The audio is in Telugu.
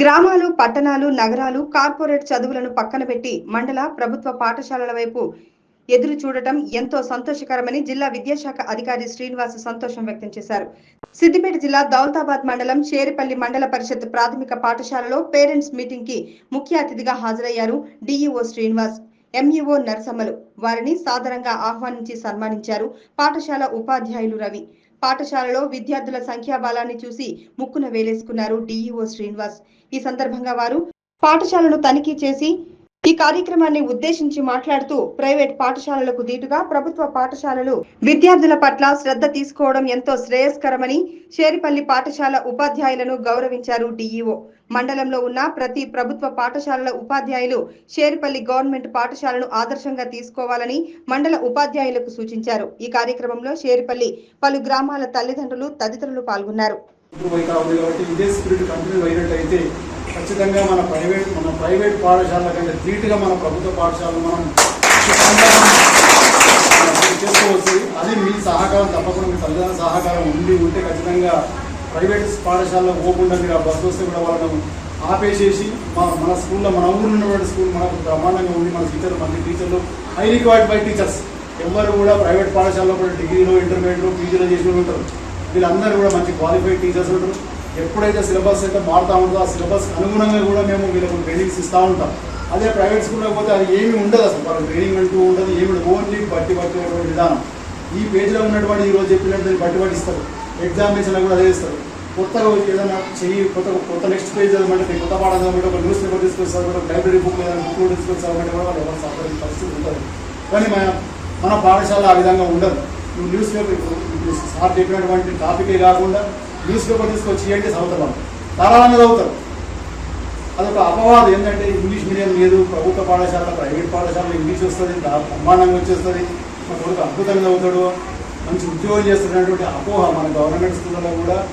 గ్రామాలు పట్టణాలు నగరాలు కార్పొరేట్ చదువులను పక్కన పెట్టి మండల ప్రభుత్వ పాఠశాలల వైపు ఎదురు చూడటం ఎంతో సంతోషకరమని జిల్లా విద్యాశాఖ అధికారి శ్రీనివాస్ సంతోషం వ్యక్తం చేశారు. సిద్దిపేట జిల్లా దౌలతాబాద్ మండలం చేరిపల్లి మండల పరిషత్ ప్రాథమిక పాఠశాలలో పేరెంట్స్ మీటింగ్కి ముఖ్య అతిథిగా హాజరయ్యారు డిఈఓ శ్రీనివాస్ ఎంఈఓ నరసమ్మలు. వారిని సాదరంగా ఆహ్వానించి సన్మానించారు పాఠశాల ఉపాధ్యాయులు రవి. పాఠశాలలో విద్యార్థుల సంఖ్యాబలాన్ని చూసి ముక్కున వేలేసుకున్నారు డిఈఓ శ్రీనివాస్. ఈ సందర్భంగా వారు పాఠశాలను తనిఖీ చేసి ఈ కార్యక్రమాన్ని ఉద్దేశించి మాట్లాడుతూ ప్రైవేట్ పాఠశాలలకు దీటుగా ప్రభుత్వ పాఠశాలలు విద్యార్థుల పట్ల శ్రద్ధ తీసుకోవడం ఎంతో శ్రేయస్కరమని షేరిపల్లి పాఠశాల ఉపాధ్యాయులను గౌరవించారు డిఈఓ. మండలంలో ఉన్న ప్రతి ప్రభుత్వ పాఠశాలల ఉపాధ్యాయులు షేరిపల్లి గవర్నమెంట్ పాఠశాలను ఆదర్శంగా తీసుకోవాలని మండల ఉపాధ్యాయులకు సూచించారు. ఈ కార్యక్రమంలో షేరిపల్లి పలు గ్రామాల తల్లిదండ్రులు తదితరులు పాల్గొన్నారు. ఖచ్చితంగా మన ప్రైవేట్ మన ప్రైవేట్ పాఠశాలల కంటే ధీటుగా మన ప్రభుత్వ పాఠశాలలు మనం చేసుకోవచ్చు. అది మీ సహకారం తప్పకుండా మీ తల్లిదండ్రుల సహకారం ఉండి ఉంటే ఖచ్చితంగా ప్రైవేట్ పాఠశాలలో పోకుండా మీరు ఆ బస్సు వస్తే కూడా వాళ్ళను ఆపేసేసి మా మన స్కూల్లో మన ఊరు ఉన్నటువంటి స్కూల్ మనకు బ్రహ్మాండంగా ఉంది మన టీచర్లు మంచి టీచర్లు హైలీ క్వాలిఫైడ్ టీచర్స్. ఎవరు కూడా ప్రైవేట్ పాఠశాలలో కూడా డిగ్రీలో ఇంటర్మీడియట్లో పీజీలో చేసిన ఉంటారు. వీళ్ళందరూ కూడా మంచి క్వాలిఫైడ్ టీచర్స్ ఉంటారు. ఎప్పుడైతే సిలబస్ అయితే మారుతూ ఉంటుందో ఆ సిలబస్ అనుగుణంగా కూడా మేము వీళ్ళకు ట్రైనింగ్స్ ఇస్తూ ఉంటాం. అదే ప్రైవేట్ స్కూల్లో పోతే అది ఏమీ ఉండదు అసలు. వాళ్ళకి ట్రైనింగ్ అంటూ ఉండదు ఏమి ఓన్లీ బట్టి పట్టేటువంటి విధానం. ఈ పేజీలో ఉన్నటువంటి ఈరోజు చెప్పినట్టు బట్టి పట్టిస్తారు. ఎగ్జామినేషన్లో కూడా అదే ఇస్తారు కొత్తగా ఏదైనా చెయ్యి కొత్త కొత్త నెక్స్ట్ పేజ్ చదవమంటే కొత్త పాఠం చదవమంటే ఒక న్యూస్ పేపర్ తీసుకొస్తారు ఒక లైబ్రరీ బుక్ ఏదైనా బుక్ తీసుకొని చదవమంటే కూడా వాళ్ళు ఎవరు సఫర్ పరిస్థితి ఉంటుంది కానీ మన మన పాఠశాల ఆ విధంగా ఉండదు. నువ్వు న్యూస్ పేపర్ ఇప్పుడు సార్ చెప్పినటువంటి టాపికే కాకుండా న్యూస్ పేపర్ తీసుకొచ్చి అంటే చదువుతున్నాం వాళ్ళు? ధారాళంగా చదువుతారు. అదొక అపవాదం. ఏంటంటే ఇంగ్లీష్ మీడియం లేదు ప్రభుత్వ పాఠశాల ప్రైవేట్ పాఠశాల ఇంగ్లీష్ వస్తుంది దా- బ్రహ్మాండంగా వచ్చేస్తుంది. మా కొడుకు అద్భుతంగా చదువుతాడు. మంచి ఉద్యోగం చేస్తున్నటువంటి అపోహ మన గవర్నమెంట్ స్కూళ్ళలో కూడా.